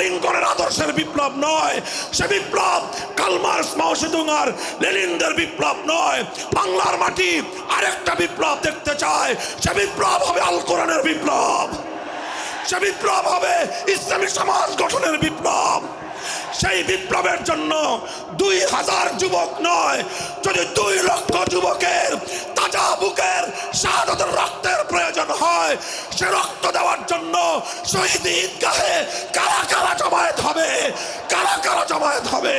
লিঙ্কনের আদর্শের বিপ্লব নয়। সে বিপ্লব কালমার্স মাওসেদুঙ্গার লেনিনদের বিপ্লব নয়। বাংলার মাটি আরেকটা বিপ্লব দেখতে চায়। সে বিপ্লব হবে আল কোরআনের বিপ্লব। সে বিপ্লব হবে ইসলামী সমাজ গঠনের বিপ্লব। সেই বিপ্লবের জন্য দুই হাজার যুবক নয়, যদি দুই লক্ষ যুবকের তাজা বুকের শহীদ ঈদগাহে কারা কারা জমায়েত হবে? কারা কারা জমায়েত হবে?